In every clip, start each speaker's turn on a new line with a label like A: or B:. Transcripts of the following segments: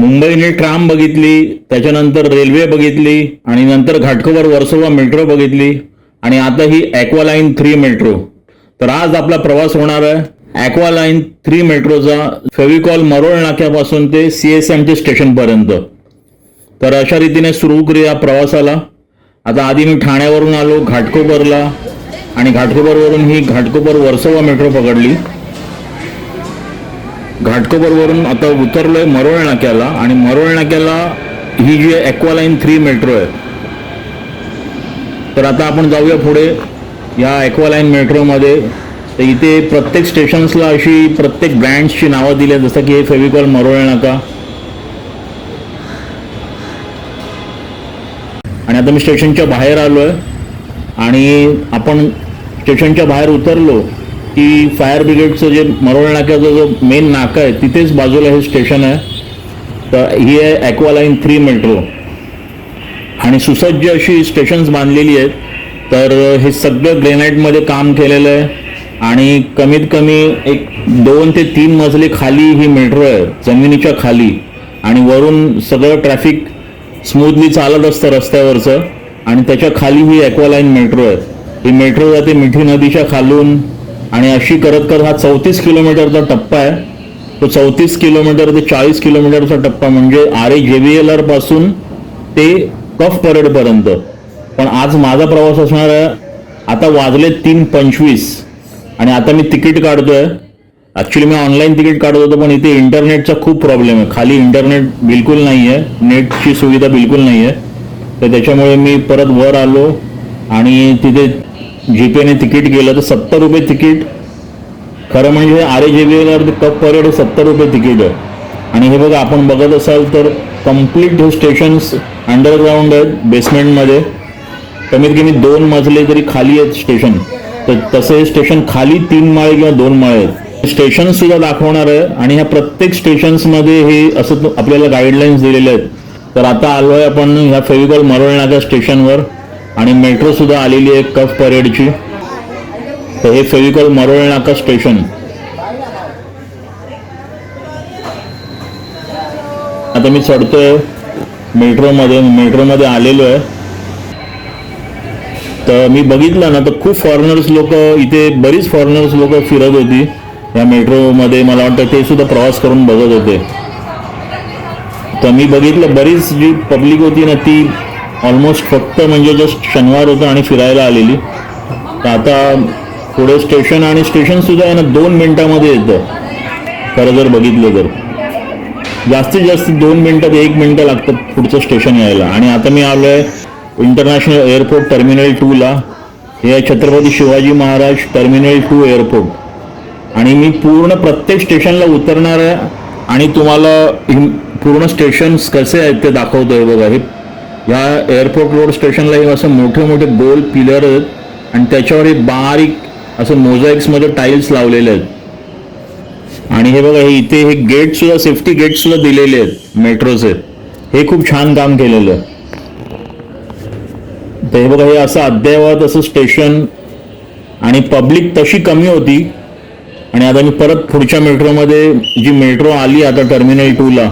A: मुंबईने ट्राम बघितली त्याच्यानंतर रेल्वे बघितली आणि नंतर घाटकोवर वर्सोवा मेट्रो बघितली आणि आता ही ॲक्वालाईन थ्री मेट्रो. तर आज आपला प्रवास होणार आहे. ॲक्वालाईन थ्री मेट्रोचा फेविकॉल मरोळ नाक्यापासून ते सी एस एम स्टेशनपर्यंत तर अशा रीतीने सुरू करूया प्रवासाला. आता आधी मी ठाण्यावरून आलो घाटकोपरला आणि घाटकोपरवरून ही घाटकोपर वर्सोवा मेट्रो पकडली. घाटकोपरवरून आता उतरलोय मरोळ नाक्याला आणि मरोळ नाक्याला ही जी ॲक्वालाईन थ्री मेट्रो आहे तर आता आपण जाऊया पुढे. या ॲक्वालाईन मेट्रोमध्ये तर इथे प्रत्येक स्टेशन्सला अशी प्रत्येक ब्रँड्सची नावं दिली आहेत जसं की हे फेविकॉल मरोळ नाका आणि आता मी स्टेशनच्या बाहेर आलो आहे आणि आपण स्टेशनच्या बाहेर उतरलो की फायर ब्रिगेडचं जे मरोळ नाक्याचा जो मेन नाका आहे तिथेच बाजूला हे स्टेशन आहे. तर ही आहे ॲक्वालाईन थ्री मेट्रो आणि सुसज्ज अशी स्टेशन्स बांधलेली आहेत. तर हे सगळं ग्रेनाईटमध्ये काम केलेलं आहे. आणि कमीत कमी एक दोन ते तीन मजले खाली ही मेट्रो आहे जमिनीच्या खाली. आणि वरून सगळं ट्रॅफिक स्मूथली चालत असतं रस्त्यावरचं. आणि त्याच्याखाली ही ॲक्वालाईन मेट्रो आहे. ही मेट्रो जाते मिठी नदीच्या खालून आणि अशी करत करत हा चौतीस किलोमीटरचा टप्पा आहे. तो चौतीस किलोमीटर ते चाळीस किलोमीटरचा टप्पा म्हणजे आर ए जे व्ही एल आरपासून ते कफ परेडपर्यंत. पण आज माझा प्रवास असणार आहे. आता वाजले तीन पंचवीस. आणि आता मी तिकीट काढतोय. ॲक्च्युली मी ऑनलाईन तिकीट काढत होतो पण इथे इंटरनेटचा खूप प्रॉब्लेम आहे. खाली इंटरनेट बिलकुल नाही आहे नेटची सुविधा बिलकुल नाही आहे तर त्याच्यामुळे मी परत वर आलो. आणि तिथे जीपेने तिकीट गेलं तर सत्तर रुपये तिकीट. खरं म्हणजे आर जे बी कप परेड हे सत्तर रुपये तिकीट. आहे आणि हे बघा आपण बघत असाल तर कंप्लीट हे स्टेशन्स अंडरग्राऊंड आहेत बेसमेंटमध्ये कमीत कमी दोन मजले तरी खाली आहेत स्टेशन तर तसे हे स्टेशन खाली तीन माळे किंवा दोन माळे आहेत. स्टेशन सुद्धा दाखवणार आहे आणि ह्या प्रत्येक स्टेशन्समध्ये हे असं आपल्याला गाईडलाईन्स दिलेले आहेत. तर आता आलो आहे आपण ह्या फेविकॉल मरोळ नाका स्टेशनवर आणि मेट्रो सुद्धा आलेली आहे कफ परेडची तर हे फेविकॉल मरोळ नाका स्टेशन आता मी चढतोय मेट्रोमध्ये मेट्रोमध्ये आलेलो आहे. तर मी बघितलं ना तर खूप फॉरेनर्स लोक इथे बरीच फॉरेनर्स लोक फिरत होती या मेट्रोमध्ये मला वाटतं ते सुद्धा प्रवास करून बघत होते. तर मी बघितलं बरीच जी पब्लिक होती ना ती ऑलमोस्ट फक्त म्हणजे जस्ट शनिवार होतं आणि फिरायला आलेली. तर आता पुढे स्टेशन आणि स्टेशन सुद्धा आहे ना दोन मिनिटामध्ये येतं. खरं जर बघितलं तर. जास्तीत जास्त दोन मिनटात एक मिनटं लागतात पुढचं स्टेशन यायला. आणि आता मी आलो आहे इंटरनॅशनल एअरपोर्ट टर्मिनल टूला हे आहे Chhatrapati Shivaji Maharaj terminal two airport. आणि मी पूर्ण प्रत्येक स्टेशनला उतरणार आहे आणि तुम्हाला पूर्ण स्टेशन्स कसे आहेत ते दाखवतोय बघा. हे या एअरपोर्ट रोड स्टेशनला एक असं मोठे मोठे गोल पिलर आहेत आणि त्याच्यावर हे बारीक असं मोझॅक्समध्ये टाईल्स लावलेले आहेत. आणि हे बघा हे इथे हे गेट सुद्धा सेफ्टी गेट दिलेले आहेत मेट्रोचे हे खूप छान काम केलेलं आहे. तर हे बघा हे असं अद्ययावत असं स्टेशन आणि पब्लिक तशी कमी होती. आणि आता मी परत पुढच्या मेट्रोमध्ये जी मेट्रो आली आता टर्मिनल टूला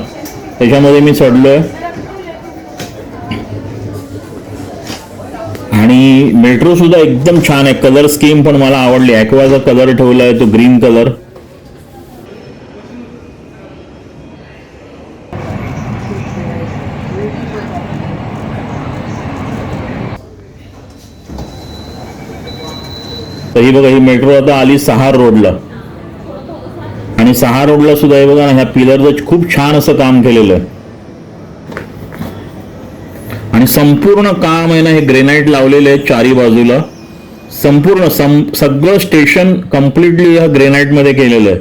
A: त्याच्यामध्ये मी चढलोय. आणि मेट्रो सुद्धा एकदम छान आहे. कलर स्कीम पण मला आवडली. ॲक्वाचा कलर ठेवला आहे तो ग्रीन कलर तर ही बघा ही मेट्रो आता आली सहार रोडला आणि सहार रोडला सुद्धा हे बघा ना ह्या पिलरचं खूप छान असं काम केलेलं आहे. आणि संपूर्ण काम आहे ना हे ग्रेनाईट लावलेले आहे चारी बाजूला. संपूर्ण सं सगळं स्टेशन कम्प्लिटली ह्या ग्रेनाईटमध्ये केलेलं आहे.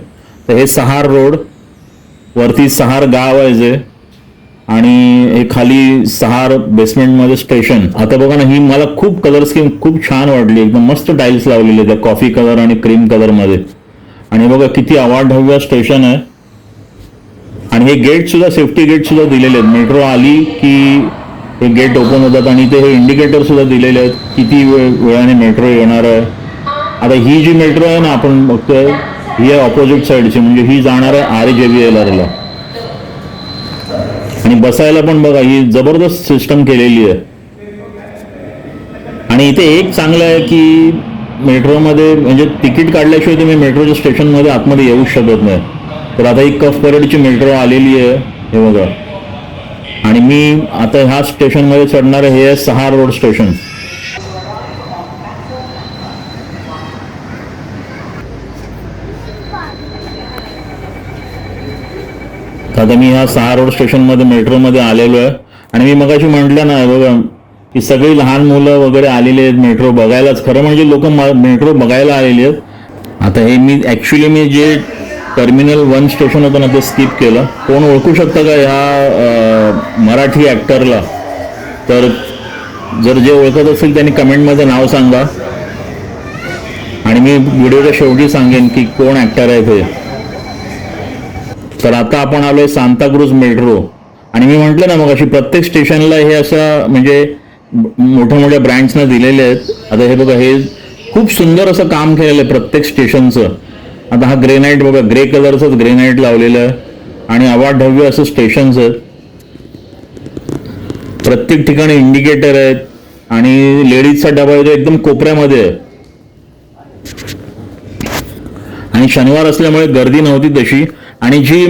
A: तर हे सहार रोड वरती सहार गाव आहे जे आणि हे खाली सहार बेसमेंटमध्ये स्टेशन आता बघा ना ही मला खूप कलर स्कीम खूप छान वाटली. एकदम मस्त टाईल्स लावलेले त्या कॉफी कलर आणि क्रीम कलरमध्ये आणि बघा किती अवाढव्य स्टेशन आहे. आणि हे गेट सुद्धा सेफ्टी गेट सुद्धा दिलेले आहेत. मेट्रो आली की हे गेट ओपन होतात आणि ते हे इंडिकेटर सुद्धा दिलेले आहेत. किती वेळ वेळाने मेट्रो येणार आहे. आता ही जी मेट्रो आहे ना आपण बघतोय ही आहे ऑपोजिट साईडची म्हणजे ही जाणार आहे आर जे बी एल आरला आणि बसायला पण बघा ही जबरदस्त सिस्टम केलेली आहे. आणि इथे एक चांगलं आहे की मेट्रोमध्ये म्हणजे तिकीट काढल्याशिवाय तुम्ही मेट्रोच्या स्टेशनमध्ये आतमध्ये येऊ शकत नाही. तर आता ही कफ परेडची मेट्रो आलेली आहे. हे बघा. आणि मी आता ह्या स्टेशनमध्ये चढणार हे आहे सहा रोड स्टेशन. तर आता मी ह्या सहा रोड स्टेशनमध्ये मेट्रोमध्ये आलेलो आहे. आणि मी मगाशी म्हटलं ना बघा की सगळी लहान मुलं वगैरे आलेली आहेत मेट्रो बघायलाच. खरं म्हणजे लोक मेट्रो बघायला आलेली आहेत. आता हे मी ॲक्च्युली मी जे टर्मिनल वन स्टेशन होतं ना ते स्किप केलं. कोण ओळखू शकतं का ह्या मराठी ॲक्टरला तर जर जे ओळखत असेल त्यांनी कमेंटमध्ये नाव सांगा. आणि मी व्हिडिओच्या शेवटी सांगेन की कोण ॲक्टर आहे ते तर आता आपण आलोय सांताक्रूज मेट्रो आणि मी म्हटलं ना मग अशी प्रत्येक स्टेशनला हे असं म्हणजे मोठ्या मोठ्या ब्रँड्सनं दिलेले आहेत. आता हे बघा हे खूप सुंदर असं काम केलेलं आहे प्रत्येक स्टेशनचं आता हा ग्रेनाईट बघा ग्रे कलरचंच ग्रेनाईट लावलेलं आहे. आणि अवाढव्य असं स्टेशन्स आहेत. प्रत्येक ठिकाणी इंडिकेटर आहेत. आणि लेडीजचा डबा आहे एकदम कोपऱ्यामध्ये आहे. आणि शनिवार असल्यामुळे गर्दी नव्हती तशी. आणि जी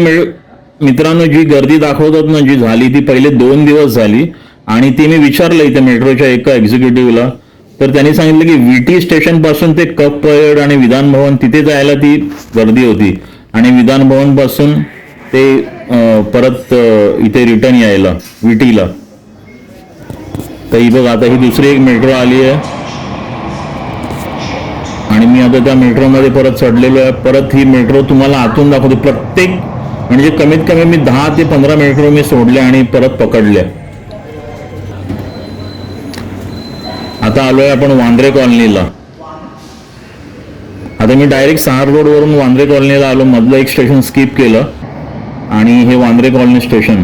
A: मित्रांनो जी गर्दी दाखवतात ना जी झाली ती पहिले दोन दिवस झाली. आणि ती मी विचारलं इथे मेट्रोच्या एका एक्झिक्युटिव्हला तर त्यांनी सांगितलं की विटी स्टेशनपासून ते कप परेड आणि विधान भवन तिथे जायला ती गर्दी होती. आणि विधान भवनपासून ते परत इथे रिटर्न यायला विटीला तर ही बघ आता ही दुसरी एक मेट्रो आली आहे. आणि मी आता त्या मेट्रोमध्ये परत चढलेलो आहे. परत ही मेट्रो तुम्हाला आतून दाखवते. प्रत्येक म्हणजे कमीत कमी मी दहा ते पंधरा मेट्रो मी सोडल्या आणि परत पकडल्या. आता आलोय आपण वांद्रे कॉलनीला. आता मी डायरेक्ट सहार रोड वरून वांद्रे कॉलनीला आलो मधलं एक स्टेशन स्किप केलं आणि हे वांद्रे कॉलनी स्टेशन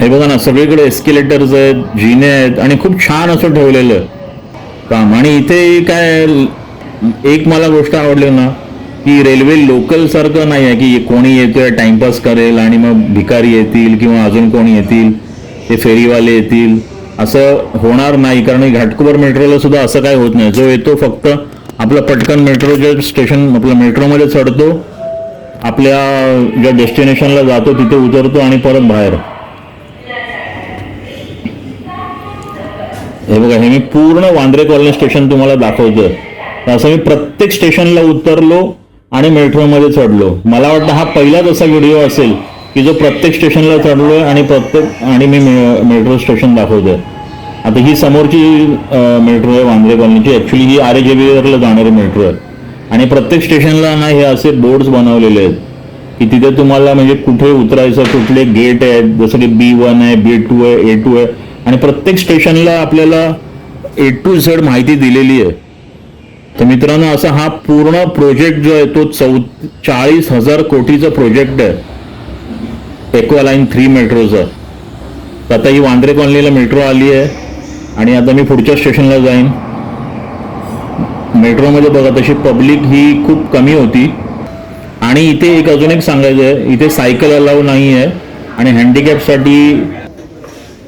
A: हे बघा ना सगळीकडे एस्केलेटर्स आहेत जिने आहेत आणि खूप छान असं ठेवलेलं काम. आणि इथे काय एक मला गोष्ट आवडली ना की रेल्वे लोकल सारखं नाही आहे की कोणी येतोय टाइमपास करेल आणि मग भिकारी येतील किंवा अजून कोणी येतील ते फेरीवाले येतील. असं होणार नाही कारण घाटकोपर मेट्रोला सुद्धा असं काय होत नाही. जो येतो फक्त आपलं पटकन मेट्रोच्या स्टेशन आपल्या मेट्रोमध्ये चढतो आपल्या ज्या डेस्टिनेशनला जातो तिथे उतरतो आणि परत बाहेर. हे बघा हे मी पूर्ण वांद्रे कॉलनी स्टेशन तुम्हाला दाखवतोय. असं मी प्रत्येक स्टेशनला उतरलो आणि मेट्रोमध्ये चढलो. मला वाटतं हा पहिलाच असा व्हिडिओ असेल. की जो प्रत्येक स्टेशनला चढलोय आणि प्रत्येक आणि मी मेट्रो स्टेशन दाखवतोय. आता ही समोरची मेट्रो आहे वांद्रे कॉलनीची. ॲक्च्युली ही आर ला जाणारी मेट्रो आहे. आणि प्रत्येक स्टेशनला ना हे असे बोर्ड्स बनवलेले आहेत की तिथे तुम्हाला म्हणजे कुठे उतरायचं कुठले गेट आहेत जसं की बी वन आहे बी टू आहे ए टू आहे. आणि प्रत्येक स्टेशनला आपल्याला ए टू झेड माहिती दिलेली आहे. तर मित्रांनो असा हा पूर्ण प्रोजेक्ट जो आहे तो चौ चाळीस हजार कोटीचा प्रोजेक्ट आहे. लाईन थ्री मेट्रोचं तर आता ही वांद्रे कॉलनीला मेट्रो आली आहे. आणि आता मी पुढच्या स्टेशनला जाईन. मेट्रोमध्ये बघा तशी पब्लिक ही खूप कमी होती. आणि इथे एक अजून एक सांगायचं आहे. इथे सायकल अलाव नाही आहे. आणि हँडिकॅपसाठी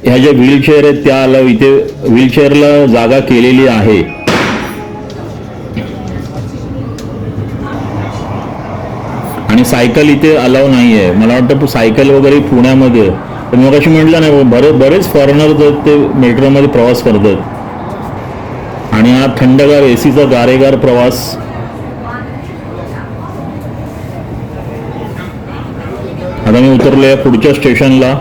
A: ह्या ज्या व्हीलचेअर आहेत त्या अलाव इथे व्हीलचेअरला जागा केलेली आहे. आणि सायकल इथे अलाव नाही आहे मला वाटतं सायकल वगैरे पुण्यामध्ये पण तर मग अशी म्हटलं नाही बरे बरेच फॉरेनर्स ते मेट्रोमध्ये प्रवास करतात. आणि हा थंडगार एसीचा गारेगार प्रवास. आता मी उतरलो पुढच्या स्टेशनला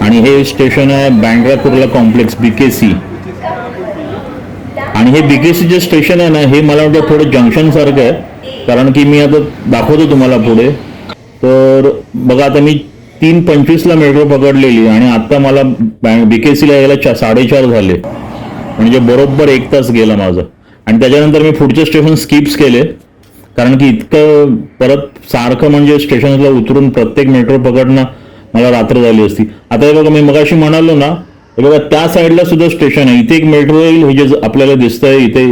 A: आणि हे स्टेशन आहे बँड्रा कुर्ला कॉम्प्लेक्स बीकेसी आणि हे बीकेसी जे स्टेशन आहे ना हे मला वाटतं थोडं जंक्शन सारखं आहे. कारण की मी आता दाखवतो तुम्हाला पुढे. तर बघा आता मी तीन पंचवीसला मेट्रो पकडलेली आणि आता मला बीकेसीला यायला चा साडेचार झाले. म्हणजे बरोबर एक तास गेला माझा. आणि त्याच्यानंतर मी पुढचे स्टेशन स्किप्स केले. कारण की इतकं परत सारखं म्हणजे स्टेशनला उतरून प्रत्येक मेट्रो पकडणं मला रात्र झाली असती. आता हे बघा मी मगाशी म्हणालो ना हे बघा त्या साईडला सुद्धा स्टेशन आहे. इथे एक मेट्रो येईल हे जे आपल्याला दिसतंय इथे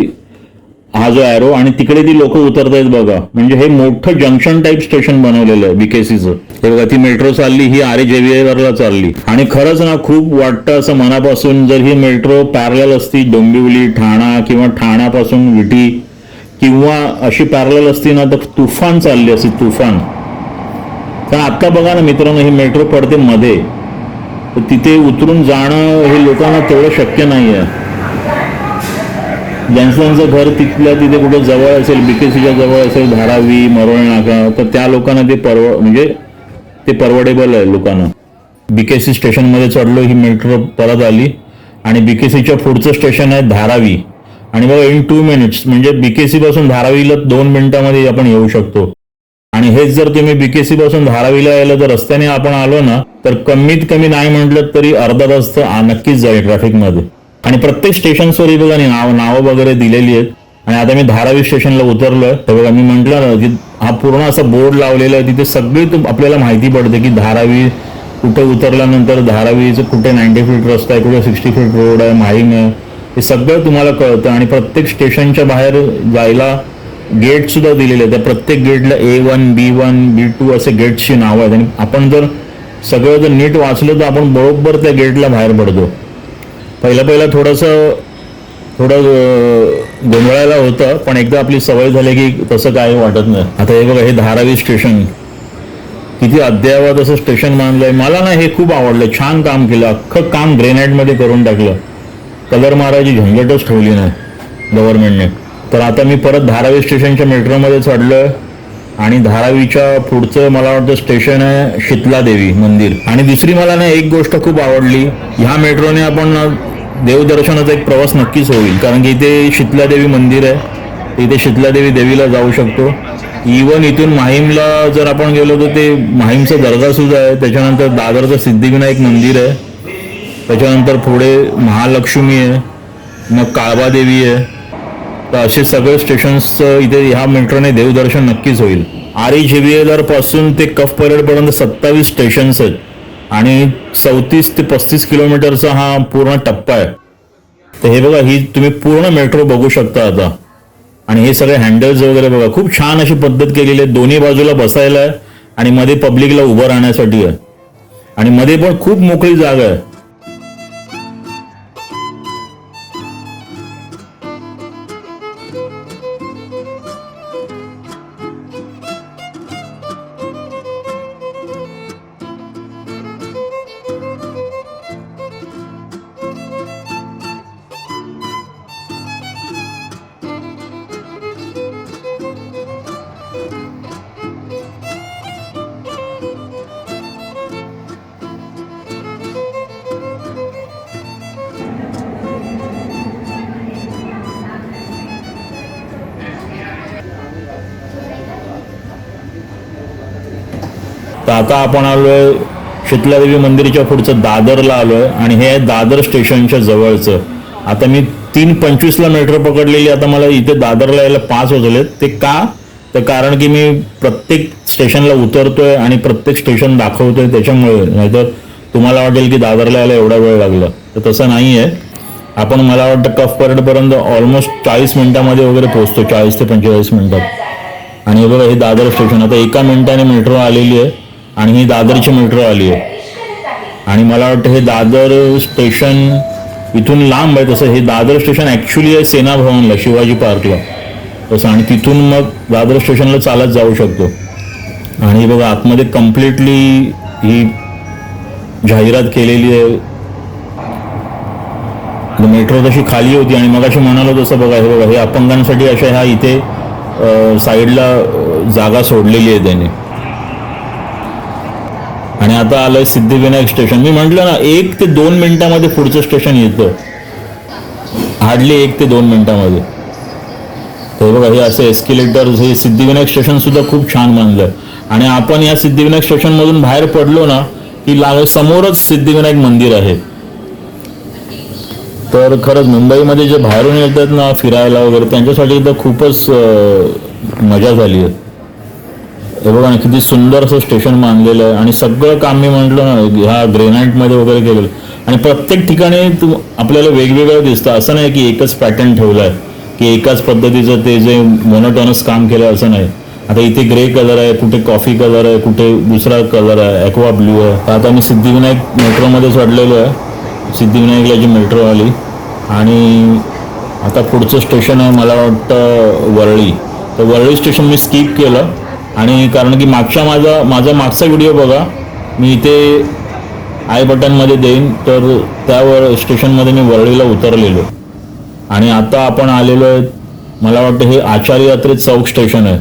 A: हा जो अॅरो आणि तिकडे ती लोक उतरत आहेत बघा. म्हणजे हे मोठं जंक्शन टाईप स्टेशन बनवलेलं आहे बीकेसीचं हे बघा ती मेट्रो चालली ही आरे जेव्हियरला चालली. आणि खरंच ना खूप वाटतं असं मनापासून जर ही मेट्रो पॅरल असती डोंबिवली ठाणा किंवा ठाण्यापासून विटी किंवा अशी पॅरल असती ना तर तुफान चालली असती तुफान. कारण आता बघा ना मित्रांनो ही मेट्रो पडते मध्ये. तर तिथे उतरून जाणं हे लोकांना तेवढं शक्य नाही आहे ज्यांचं घर तिथल्या तिथे कुठे जवळ असेल बीकेसीच्या जवळ असेल धारावी मरोळ नाका तर त्या लोकांना ते परव म्हणजे ते परवडेबल आहे लोकांना. बीकेसी स्टेशनमध्ये चढलो ही मेट्रो परत आली. आणि बीकेसीच्या पुढचं स्टेशन आहे धारावी. आणि बघा इन टू मिनिट्स म्हणजे बीकेसी पासून धारावीला दोन मिनिटांमध्ये आपण येऊ शकतो. आणि हेच जर तुम्ही बीकेसी पासून धारावीला यायला जर रस्त्याने आपण आलो ना तर कमीत कमी नाही म्हटलं तरी अर्धा तास तर नक्कीच जाईल ट्रॅफिकमध्ये आणि प्रत्येक स्टेशन्सवर बघा नी नाव नावं वगैरे दिलेली आहेत. आणि आता मी धारावी स्टेशनला उतरलोय. तर बघा मी म्हटलं ना की हा पूर्ण असा बोर्ड लावलेला आहे. तिथे सगळी आपल्याला माहिती पडते की धारावी कुठे उतरल्यानंतर धारावीचं कुठे नाईन्टी फीट रस्ता आहे कुठे सिक्स्टी फीट रोड आहे माहीम आहे हे सगळं तुम्हाला कळतं. आणि प्रत्येक स्टेशनच्या बाहेर जायला गेट सुद्धा दिलेले आहेत. त्या प्रत्येक गेटला A one B one B two असे गेट्सची नावं आहेत. आणि आपण जर सगळं जर नीट वाचलं तर आपण बरोबर त्या गेटला बाहेर पडतो. पहिलं पहिलं थोडंसं थोडं गोंधळायला होतं पण एकदा आपली सवय झाली की तसं काय वाटत नाही. आता हे बघा हे धारावी स्टेशन. किती अद्ययावत असं स्टेशन बांधलंय. मला ना हे खूप आवडलं. छान काम केलं. अख्खं काम ग्रेनाईटमध्ये करून टाकलं. कलर मारायची झंझटच ठेवली नाही गव्हर्नमेंटने तर आता मी परत धारावी स्टेशनच्या मेट्रोमध्ये चढलोय आणि धारावीच्या पुढचं मला वाटतं स्टेशन आहे शीतला देवी मंदिर. आणि दुसरी मला ना एक गोष्ट खूप आवडली. ह्या मेट्रोने आपण देवदर्शनाचा एक प्रवास नक्कीच होईल. कारण की इथे शीतलादेवी मंदिर आहे. इथे शीतलादेवी देवीला जाऊ शकतो. इवन इथून माहीमला जर आपण गेलो तर ते माहीमचा दर्गासुद्धा आहे. त्याच्यानंतर दादरचं सिद्धिविनायक मंदिर आहे. त्याच्यानंतर पुढे महालक्ष्मी आहे. मग काळबादेवी आहे. तर असे सगळे स्टेशन्स इथे ह्या मेट्रोने देवदर्शन नक्कीच होईल. आरी झेवियर ते कफ परेडपर्यंत सत्तावीस स्टेशन्स आहेत. आणि चौतीस ते पस्तीस किलोमीटरचा हा पूर्ण टप्पा आहे. तर हे बघा ही तुम्ही पूर्ण मेट्रो बघू शकता आता. आणि हे सगळे हँडल्स वगैरे बघा खूप छान अशी पद्धत केलेली आहे. दोन्ही बाजूला बसायला आहे आणि मध्ये पब्लिकला उभं राहण्यासाठी आहे. आणि मध्ये पण खूप मोकळी जागा आहे. तर आता आपण आलोय शीतलादेवी मंदिराच्या पुढचं दादरला आलोय आणि हे आहे दादर स्टेशनच्या जवळचं. आता मी तीन पंचवीसला मेट्रो पकडलेली आता मला इथे दादरला यायला पाच वाजलेत. ते का? तर कारण की मी प्रत्येक स्टेशनला उतरतोय आणि प्रत्येक स्टेशन दाखवतोय त्याच्यामुळे. नाहीतर तुम्हाला वाटेल की दादरला यायला एवढा वेळ लागला. तर तसं नाही आहे आपण मला वाटतं कफ परेडपर्यंत ऑलमोस्ट चाळीस मिनिटामध्ये वगैरे पोहोचतो चाळीस ते पंचेचाळीस मिनिटात. आणि हे बघा हे दादर स्टेशन. आता एका मिनिटाने मेट्रो आलेली आहे. आणि ही दादरची मेट्रो आली आहे. आणि मला वाटतं हे दादर स्टेशन इथून लांब आहे. तसं हे दादर स्टेशन ॲक्च्युली आहे सेना भवनला शिवाजी पार्कला. तसं आणि तिथून मग दादर स्टेशनला चालत जाऊ शकतो. आणि बघा आतमध्ये कम्प्लिटली ही जाहिरात केलेली आहे. म्हणजे मेट्रो तशी खाली होती आणि मग अशी म्हणालो तसं बघा हे बघा हे अपंगांसाठी अशा ह्या इथे साईडला जागा सोडलेली आहे त्याने. आणि आता आलंय सिद्धिविनायक स्टेशन. मी म्हटलं ना एक ते दोन मिनिटामध्ये पुढचं स्टेशन येतं. हार्डली एक ते दोन मिनिटामध्ये. तर बघा हे असे एस्किलेटर्स हे सिद्धिविनायक स्टेशन सुद्धा खूप छान बांधलंय आणि आपण या सिद्धिविनायक स्टेशन मधून बाहेर पडलो ना की लाग समोरच सिद्धिविनायक मंदिर आहे. तर खरंच मुंबईमध्ये जे बाहेरून येतात ना फिरायला वगैरे त्यांच्यासाठी तर खूपच मजा झाली आहे. हे बघा ना किती सुंदर असं स्टेशन बांधलेलं आहे. आणि सगळं काम मी म्हटलं ना ह्या ग्रेनाईटमध्ये वगैरे केलेलं. आणि प्रत्येक ठिकाणी तू आपल्याला वेगवेगळं दिसतं. असं नाही की एकच पॅटर्न ठेवलं आहे. की एकाच पद्धतीचं ते जे मोनोटॉनस काम केलं असं नाही. आता इथे ग्रे कलर आहे कुठे कॉफी कलर आहे कुठे दुसरा कलर आहे ॲक्वा ब्ल्यू आहे. तर आता मी सिद्धिविनायक मेट्रोमध्ये चढलेलो आहे. सिद्धिविनायकला जी मेट्रो आली. आणि आता पुढचं स्टेशन आहे मला वाटतं वरळी. तर वरळी स्टेशन मी स्किप केलं. आणि कारण की मागच्या माझा माझा मागचा व्हिडिओ बघा. मी इथे आय बटनमध्ये देईन तर त्यावर स्टेशनमध्ये मी वरळीला उतरलेलो. आणि आता आपण आलेलो आहे मला वाटतं हे आचार्य यात्रेत चौक स्टेशन आहे.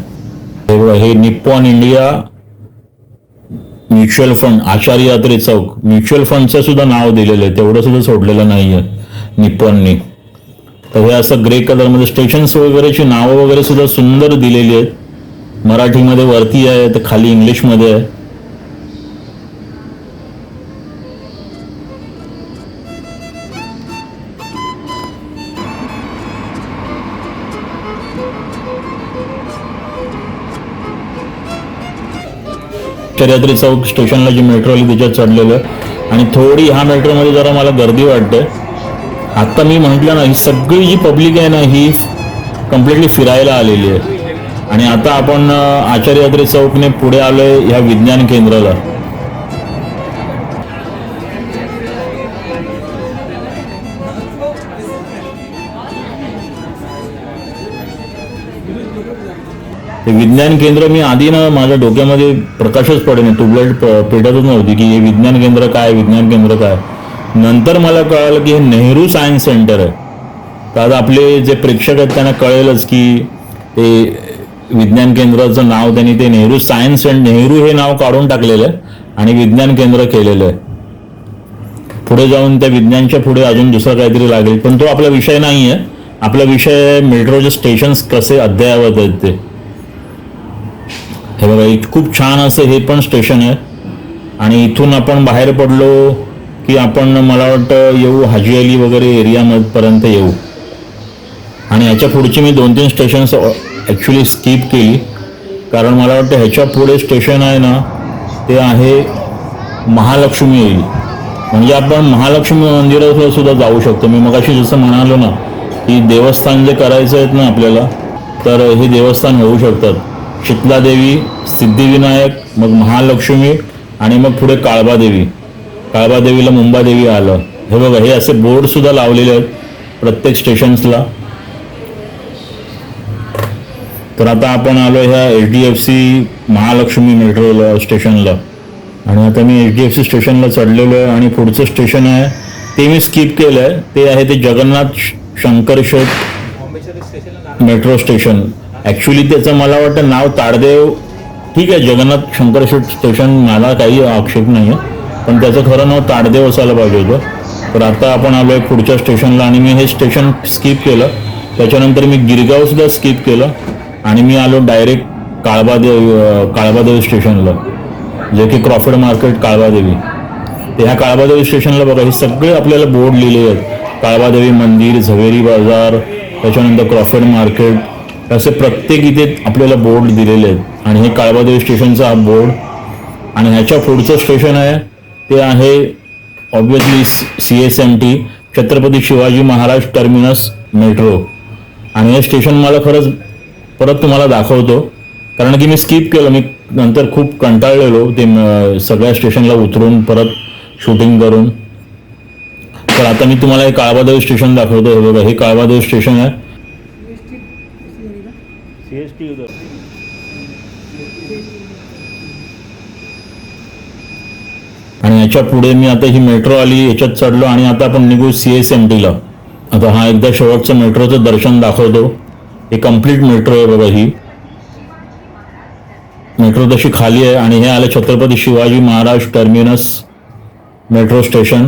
A: हे हे Nippon India mutual fund Acharya Atre Chowk. Mutual फंडचं सुद्धा नाव दिलेलं आहे तेवढं सुद्धा सोडलेलं नाही आहे निप्पॉननी तर हे असं ग्रे कलरमध्ये स्टेशन्स वगैरेची नावं वगैरे सुद्धा सुंदर दिलेली आहेत. मराठीमध्ये वरती आहे तर खाली इंग्लिशमध्ये आहे. शर्यत्री चौक स्टेशनला जी मेट्रो आली त्याच्यात चढलेलं आणि थोडी ह्या मेट्रोमध्ये जरा मला गर्दी वाटते. आता मी म्हटलं ना ही सगळी जी पब्लिक आहे ना ही कम्प्लिटली फिरायला आलेली आहे. आणि आता आपण अं, आचार्य यात्रे चौकने पुढे आलोय ह्या विज्ञान केंद्राला. हे विज्ञान केंद्र मी आधी ना माझ्या डोक्यामध्ये प्रकाशच पडेल ट्यूबलाईट पेटतच नव्हती की हे विज्ञान केंद्र काय विज्ञान केंद्र काय. नंतर मला कळालं की हे नेहरू सायन्स सेंटर आहे. तर आज आपले जे प्रेक्षक आहेत त्यांना कळेलच की ते विज्ञान केंद्राचं नाव त्यांनी ते नेहरू सायन्स अँड नेहरू हे नाव काढून टाकलेलं आहे आणि विज्ञान केंद्र केलेलं आहे. पुढे जाऊन त्या विज्ञानच्या पुढे अजून दुसरं काहीतरी लागेल. पण तो आपला विषय नाही आहे. आपला विषय मेट्रोचे स्टेशन्स कसे अद्ययावत आहेत ते. हे बघा खूप छान असं हे पण स्टेशन आहे. आणि इथून आपण बाहेर पडलो की आपण मला वाटतं येऊ हाजी अली वगैरे एरियापर्यंत येऊ. आणि याच्या पुढची मी दोन तीन स्टेशन्स ॲक्च्युली स्किप केली. कारण मला वाटतं ह्याच्या पुढे स्टेशन आहे ना ते आहे महालक्ष्मी येईल. म्हणजे आपण महालक्ष्मी मंदिरावर सुद्धा जाऊ शकतो. मी मगाशी जसं म्हणालो ना की देवस्थान जे करायचं आहेत ना आपल्याला तर हे देवस्थान होऊ शकतात. शीतलादेवी सिद्धिविनायक मग महालक्ष्मी आणि मग पुढे काळबादेवी. काळबादेवीला मुंबादेवी आलं. हे बघा हे असे बोर्डसुद्धा लावलेले आहेत प्रत्येक स्टेशन्सला तर आता आपण आलो ह्या H D F C Mahalaxmi metro स्टेशनला आणि आता मी एच डी एफ सी स्टेशनला चढलेलो आहे आणि पुढचं स्टेशन आहे ते मी स्किप केलं आहे ते आहे ते जगन्नाथ श- Shankar Sheth metro station actually त्याचं मला वाटतं नाव ताडदेव ठीक आहे जगन्नाथ शंकर शेठ स्टेशन मला काही आक्षेप नाही आहे पण त्याचं खरं नाव ताडदेव असायला पाहिजे होतं. तर आता आपण आलो आहे पुढच्या स्टेशनला आणि मी हे स्टेशन स्किप केलं. त्याच्यानंतर मी गिरगाव सुद्धा स्किप केलं. आणि मी आलो डायरेक्ट काळबादेव काळबादेवी स्टेशनला जे की क्रॉफर्ड मार्केट काळबादेवी. तर ह्या काळबादेवी स्टेशनला बघा हे सगळे आपल्याला बोर्ड लिहिले आहेत. काळबादेवी मंदिर झवेरी बाजार त्याच्यानंतर क्रॉफर्ड मार्केट असे प्रत्येक इथे आपल्याला बोर्ड दिलेले आहेत. आणि हे काळबादेवी स्टेशनचा हा बोर्ड आणि ह्याच्या पुढचं स्टेशन आहे ते आहे obviously C S M T Chhatrapati Shivaji Maharaj terminus metro आणि हे स्टेशन मला खरंच परत तुम्हाला दाखवतो. कारण की मी स्किप केलं मी नंतर खूप कंटाळलेलो. ते सगळ्या स्टेशनला उतरून परत शूटिंग करून. तर आता मी तुम्हाला हे काळबादेवी स्टेशन दाखवतो. हे बघा हे काळबादेवी स्टेशन आहे. आणि याच्यापुढे मी आता ही मेट्रो आली याच्यात चढलो आणि आता आपण निघू सी एस एम टीला आता हा एकदा शेवटचं मेट्रोचं दर्शन दाखवतो. हे कंप्लीट मेट्रो आहे बघा ही. मेट्रो तशी खाली आहे आणि हे आलं Chhatrapati Shivaji Maharaj terminus metro station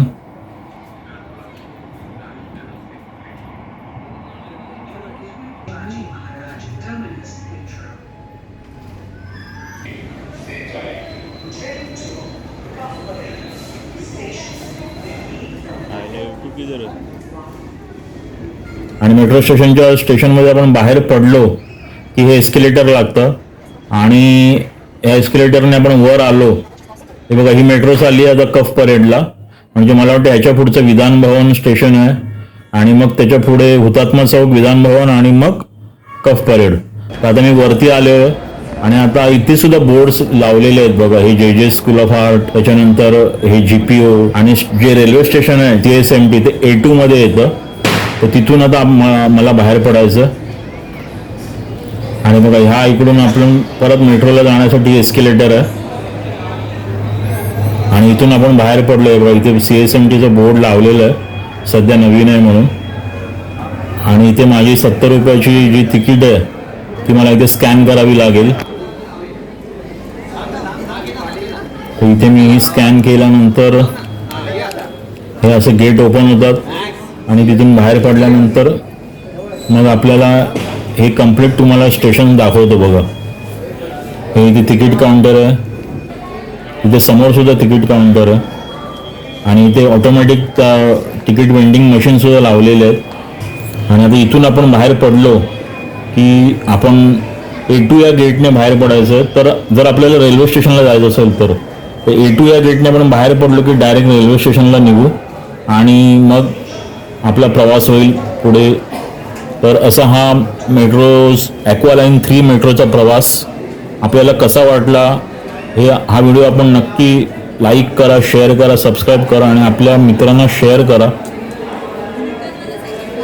A: आणि मेट्रो स्टेशनच्या स्टेशनमध्ये आपण बाहेर पडलो की हे एस्केलेटर लागतं. आणि या एस्केलेटरने आपण वर आलो. हे बघा ही मेट्रो चालली आहे आता कफ परेडला. म्हणजे मला वाटतं याच्या पुढचं विधान भवन स्टेशन आहे. आणि मग त्याच्या पुढे हुतात्मा चौक विधान भवन आणि मग कफ परेड. तर आता मी वरती आलो आणि आता इथे सुद्धा बोर्ड्स लावलेले आहेत बघा. हे जे जे स्कूल ऑफ आर्ट त्याच्यानंतर हे जी पी ओ आणि जे रेल्वे स्टेशन आहे टी एस एम टी ते ए टू मध्ये येतं. तर तिथून आता मला बाहेर पडायचं. आणि बघा ह्या इकडून आपण परत मेट्रोला जाण्यासाठी एस्केलेटर आहे. आणि इथून आपण बाहेर पडलोय. बघा इथे सी एस एम टीचं बोर्ड लावलेलं आहे. सध्या नवीन आहे म्हणून. आणि इथे माझी सत्तर रुपयाची जी तिकीट आहे ती मला इथे स्कॅन करावी लागेल. इथे मी स्कॅन केल्यानंतर हे असं गेट ओपन होतात. आणि तिथून बाहेर पडल्यानंतर मग आपल्याला हे कंप्लीट तुम्हाला स्टेशन दाखवतो बघा. हे इथे तिकीट काउंटर आहे. इथे समोरसुद्धा तिकीट काउंटर आहे. आणि इथे ऑटोमॅटिक तिकीट वेंडिंग मशीनसुद्धा लावलेले आहेत. आणि आता इथून आपण बाहेर पडलो की आपण ए टू या गेटने बाहेर पडायचं आहे. तर जर आपल्याला रेल्वे स्टेशनला जायचं असेल तर ए टू या गेटने आपण बाहेर पडलो की डायरेक्ट रेल्वे स्टेशनला निघू. आणि मग आपला प्रवास होईल पुढे. तर असा हा मेट्रोज ॲक्वालाईन थ्री मेट्रोचा प्रवास आपल्याला कसा वाटला हे हा व्हिडिओ आपण नक्की लाईक करा शेअर करा सबस्क्राईब करा आणि आपल्या मित्रांना शेअर करा.